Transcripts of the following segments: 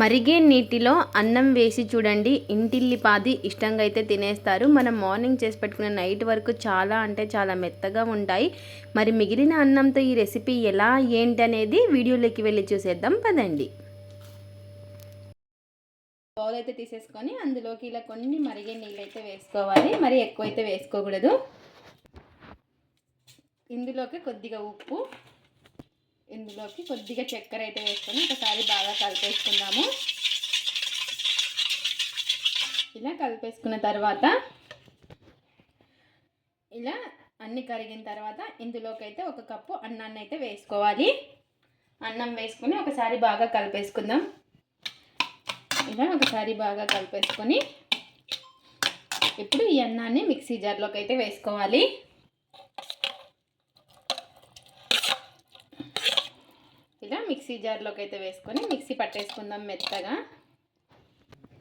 మరిగే నీటిలో అన్నం వేసి చూడండి. ఇంటిల్లిపాది ఇష్టంగా అయితే తినేస్తారు. మనం మార్నింగ్ చేసి పెట్టుకున్న నైట్ వరకు చాలా అంటే చాలా మెత్తగా ఉంటాయి. మరి మిగిలిన అన్నంతో ఈ రెసిపీ ఎలా ఏంటి అనేది వీడియోలోకి వెళ్ళి చూసేద్దాం. పదండి. బౌల్ అయితే తీసేసుకొని అందులోకి ఇలా కొన్ని మరిగే నీళ్ళు అయితే వేసుకోవాలి. మరి ఎక్కువ అయితే వేసుకోకూడదు. ఇందులోకి కొద్దిగా ఉప్పు ఇందులోకి కొద్దిగా చక్కెర అయితే వేసుకొని ఒకసారి బాగా కలిపేసుకుందాము. ఇలా కలిపేసుకున్న తర్వాత ఇలా అన్ని కరిగిన తర్వాత ఇందులోకి అయితే ఒక కప్పు అన్నాన్ని అయితే వేసుకోవాలి. అన్నం వేసుకొని ఒకసారి బాగా కలిపేసుకుందాం. ఇలా ఒకసారి బాగా కలిపేసుకొని ఇప్పుడు ఈ అన్నాన్ని మిక్సీ జార్లోకి అయితే వేసుకోవాలి. ఇలా మిక్సీ జార్లోకి అయితే వేసుకొని మిక్సీ పట్టేసుకుందాం మెత్తగా.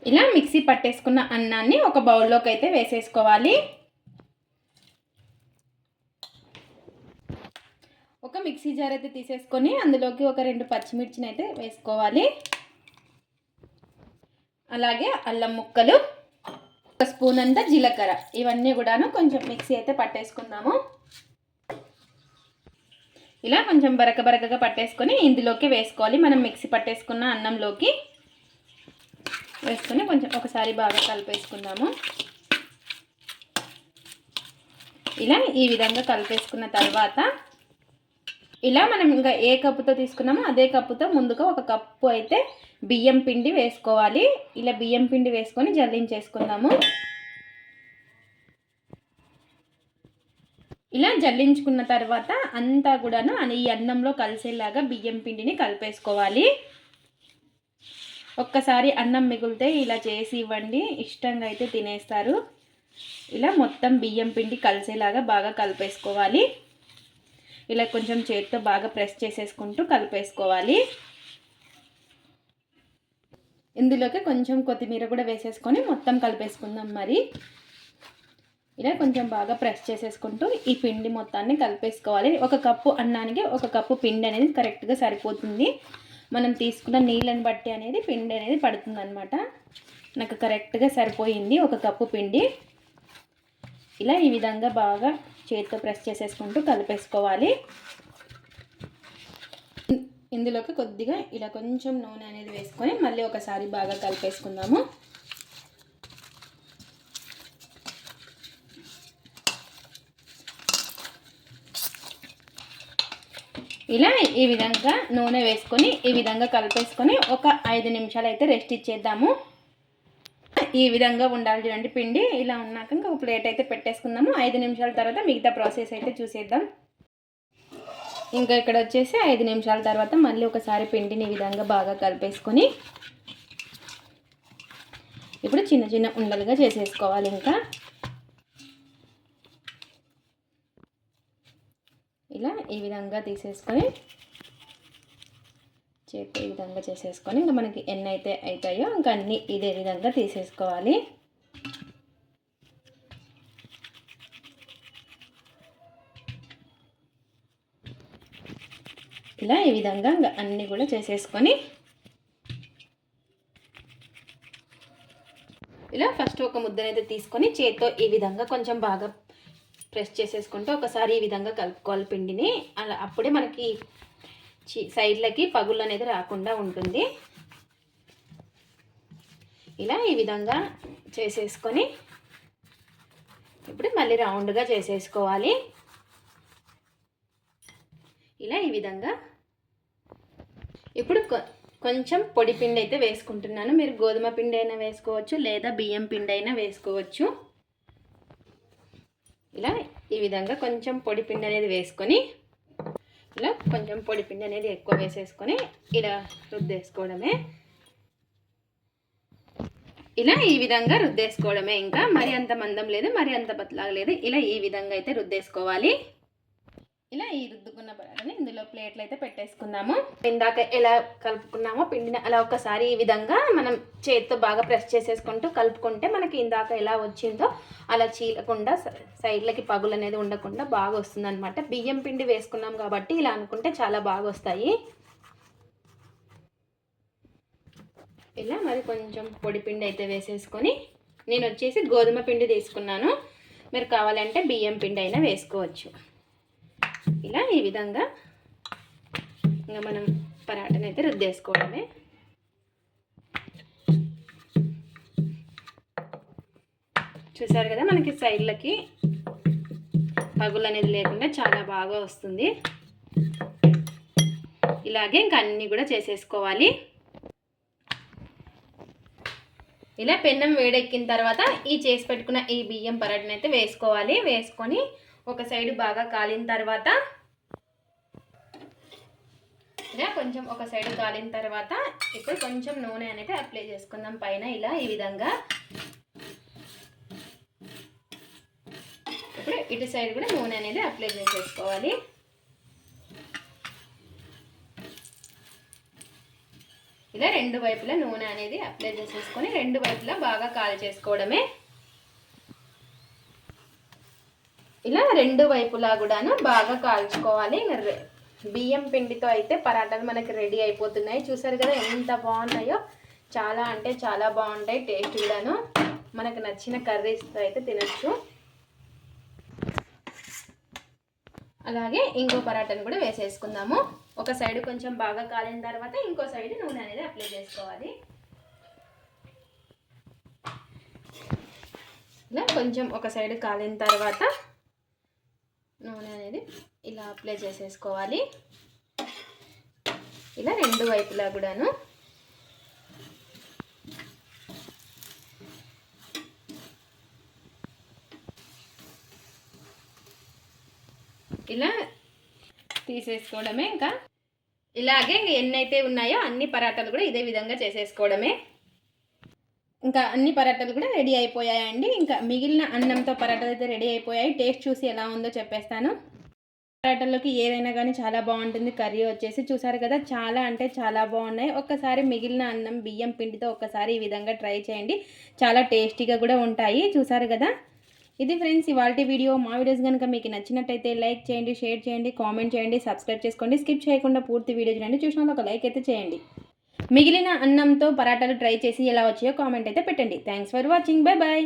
ఇలా మిక్సీ పట్టేసుకున్న అన్నాన్ని ఒక బౌల్లోకి అయితే వేసేసుకోవాలి. ఒక మిక్సీ జార్ అయితే తీసేసుకొని అందులోకి ఒక రెండు పచ్చిమిర్చిని అయితే వేసుకోవాలి. అలాగే అల్లం ముక్కలు ఒక స్పూన్ అంతా జీలకర్ర. ఇవన్నీ కూడాను కొంచెం మిక్సీ అయితే పట్టేసుకుందాము. ఇలా కొంచెం బరక బరకగా పట్టేసుకొని ఇందులోకి వేసుకోవాలి. మనం మిక్సీ పట్టేసుకున్న అన్నంలోకి వేసుకొని కొంచెం ఒకసారి బాగా కలిపేసుకుందాము. ఇలా ఈ విధంగా కలిపేసుకున్న తర్వాత ఇలా మనం ఇంకా ఏ కప్పుతో తీసుకున్నామో అదే కప్పుతో ముందుగా ఒక కప్పు అయితే బియ్యం పిండి వేసుకోవాలి. ఇలా బియ్యం పిండి వేసుకొని జల్లించేసుకుందాము. ఇలా జల్లించుకున్న తర్వాత అంతా కూడాను ఈ అన్నంలో కలిసేలాగా బియ్యం పిండిని కలిపేసుకోవాలి. ఒక్కసారి అన్నం మిగిలితే ఇలా చేసి ఇవ్వండి. ఇష్టంగా అయితే తినేస్తారు. ఇలా మొత్తం బియ్యం పిండి కలిసేలాగా బాగా కలిపేసుకోవాలి. ఇలా కొంచెం చేతితో బాగా ప్రెస్ చేసేసుకుంటూ కలిపేసుకోవాలి. ఇందులోకి కొంచెం కొత్తిమీర కూడా వేసేసుకొని మొత్తం కలిపేసుకుందాం మరి. ఇలా కొంచెం బాగా ప్రెస్ చేసేసుకుంటూ ఈ పిండి మొత్తాన్ని కలిపేసుకోవాలి. ఒక కప్పు అన్నానికి ఒక కప్పు పిండి అనేది కరెక్ట్గా సరిపోతుంది. మనం తీసుకున్న నీళ్ళని బట్టి అనేది పిండి అనేది పడుతుందనమాట నాకు కరెక్ట్గా సరిపోయింది ఒక కప్పు పిండి. ఇలా ఈ విధంగా బాగా చేతితో ప్రెస్ చేసేసుకుంటూ కలిపేసుకోవాలి. ఇందులోకి కొద్దిగా ఇలా కొంచెం నూనె అనేది వేసుకొని మళ్ళీ ఒకసారి బాగా కలిపేసుకుందాము. ఇలా ఈ విధంగా నూనె వేసుకొని ఈ విధంగా కలిపేసుకొని ఒక ఐదు నిమిషాలు అయితే రెస్ట్ ఇచ్చేద్దాము. ఈ విధంగా ఉండాలి చూడండి పిండి. ఇలా ఉన్నాక ఇంకొక ఒక ప్లేట్ అయితే పెట్టేసుకుందాము. ఐదు నిమిషాల తర్వాత మిగతా ప్రాసెస్ అయితే చూసేద్దాం. ఇంకా ఇక్కడ వచ్చేసి ఐదు నిమిషాల తర్వాత మళ్ళీ ఒకసారి పిండిని ఈ విధంగా బాగా కలిపేసుకొని ఇప్పుడు చిన్న చిన్న ఉండలుగా చేసేసుకోవాలి ఇంకా. ఇలా ఈ విధంగా తీసేసుకొని చేతి ఈ విధంగా చేసేసుకొని ఇంకా మనకి ఎన్ని అయితే అవుతాయో ఇంకా అన్నీ ఇదే విధంగా తీసేసుకోవాలి. ఇలా ఈ విధంగా ఇంకా అన్నీ కూడా చేసేసుకొని ఇలా ఫస్ట్ ఒక ముద్దనైతే తీసుకొని చేత్తో ఈ విధంగా కొంచెం బాగా ప్రెస్ చేసేసుకుంటే ఒకసారి ఈ విధంగా కలుపుకోవాలి పిండిని. అలా అప్పుడే మనకి సైడ్లకి పగుళ్ళు అనేది రాకుండా ఉంటుంది. ఇలా ఈ విధంగా చేసేసుకొని ఇప్పుడు మళ్ళీ రౌండ్గా చేసేసుకోవాలి. ఇలా ఈ విధంగా ఇప్పుడు కొంచెం పొడి పిండి అయితే వేసుకుంటున్నాను. మీరు గోధుమ పిండి అయినా వేసుకోవచ్చు లేదా బియ్యం పిండి అయినా వేసుకోవచ్చు. ఇలా ఈ విధంగా కొంచెం పొడి పిండి అనేది వేసుకొని ఇలా కొంచెం పొడి పిండి అనేది ఎక్కువ వేసేసుకొని ఇలా రుద్దేసుకోవడమే. ఇలా ఈ విధంగా రుద్దేసుకోవడమే. ఇంకా మరి అంత మందం లేదు మరి అంత బతలాగా లేదు. ఇలా ఈ విధంగా అయితే రుద్దేసుకోవాలి. ఇలా ఈ రుద్దుకున్న బరాటని ఇందులో ప్లేట్లు అయితే పెట్టేసుకుందాము. ఇందాక ఎలా కలుపుకున్నామో పిండిని అలా ఒకసారి ఈ విధంగా మనం చేతితో బాగా ప్రెస్ చేసేసుకుంటూ కలుపుకుంటే మనకి ఇందాక ఎలా వచ్చిందో అలా చీలకుండా సైడ్లకి పగులు అనేది ఉండకుండా బాగా వస్తుంది అనమాట బియ్యం పిండి వేసుకున్నాం కాబట్టి ఇలా అనుకుంటే చాలా బాగా వస్తాయి. ఇలా మరి కొంచెం పొడి పిండి అయితే వేసేసుకొని నేను వచ్చేసి గోధుమ పిండి తీసుకున్నాను. మీరు కావాలంటే బియ్యం పిండి అయినా వేసుకోవచ్చు. ఇలా ఈ విధంగా ఇంకా మనం పరాటను అయితే రుద్దేసుకోవడమే చూసారు కదా మనకి సైడ్లకి పగులు అనేది లేకుండా చాలా బాగా వస్తుంది. ఇలాగే ఇంకా అన్నీ కూడా చేసేసుకోవాలి. ఇలా పెన్నం వేడెక్కిన తర్వాత ఈ చేసి పెట్టుకున్న ఈ బియ్యం పరాటనైతే వేసుకోవాలి. వేసుకొని ఒక సైడ్ బాగా కాలిన తర్వాత ఇలా కొంచెం ఒక సైడ్ కాలిన తర్వాత ఇప్పుడు కొంచెం నూనె అనేది అప్లై చేసుకుందాం. పైన ఇలా ఈ విధంగా. ఇప్పుడు ఇటు సైడ్ కూడా నూనె అనేది అప్లై చేసేసుకోవాలి ఇలా రెండు వైపులా నూనె అనేది అప్లై చేసేసుకొని రెండు వైపులా బాగా కాల్ చేసుకోవడమే. ఇలా రెండు వైపులా కూడాను బాగా కాల్చుకోవాలి. బియ్యం పిండితో అయితే పరాటాలు మనకి రెడీ అయిపోతున్నాయి. చూసారు కదా ఎంత బాగున్నాయో. చాలా అంటే చాలా బాగుంటాయి. టేస్ట్ కూడాను మనకు నచ్చిన కర్రీస్తో అయితే తినచ్చు. అలాగే ఇంకో పరాటాను కూడా వేసేసుకుందాము. ఒక సైడ్ కొంచెం బాగా కాలిన తర్వాత ఇంకో సైడ్ నూనె అనేది అప్లై చేసుకోవాలి. ఇలా కొంచెం ఒక సైడ్ కాలిన తర్వాత నూనె అనేది ఇలా అప్లై చేసేసుకోవాలి. ఇలా రెండు వైపులా కూడాను. ఇలా తీసేసుకోవడమే ఇంకా. ఇలాగే ఎన్నైతే ఎన్ని అయితే ఉన్నాయో అన్ని పరాటాలు కూడా ఇదే విధంగా చేసేసుకోవడమే. ఇంకా అన్ని పరాటాలు కూడా రెడీ అయిపోయాయండి. ఇంకా మిగిలిన అన్నంతో పరాటాలు అయితే రెడీ అయిపోయాయి. టేస్ట్ చూసి ఎలా ఉందో చెప్పేస్తాను. పరాటాలకి ఏదైనా కానీ చాలా బాగుంటుంది. కర్రీ వచ్చేసి చూసారు కదా చాలా అంటే చాలా బాగున్నాయి. ఒక్కసారి మిగిలిన అన్నం బియ్యం పిండితో ఒక్కసారి ఈ విధంగా ట్రై చేయండి. చాలా టేస్టీగా కూడా ఉంటాయి. చూసారు కదా? ఇది ఫ్రెండ్స్ ఇవాళ వీడియో. మా వీడియోస్ కనుక మీకు నచ్చినట్టయితే లైక్ చేయండి షేర్ చేయండి కామెంట్ చేయండి సబ్స్క్రైబ్ చేసుకోండి. స్కిప్ చేయకుండా పూర్తి వీడియో చూడండి చూసిన ఒక లైక్ అయితే చేయండి. మిగిలిన అన్నంతో పరాటాలు ట్రై చేసి ఎలా వచ్చాయో కామెంట్ అయితే పెట్టండి. Thanks for watching bye bye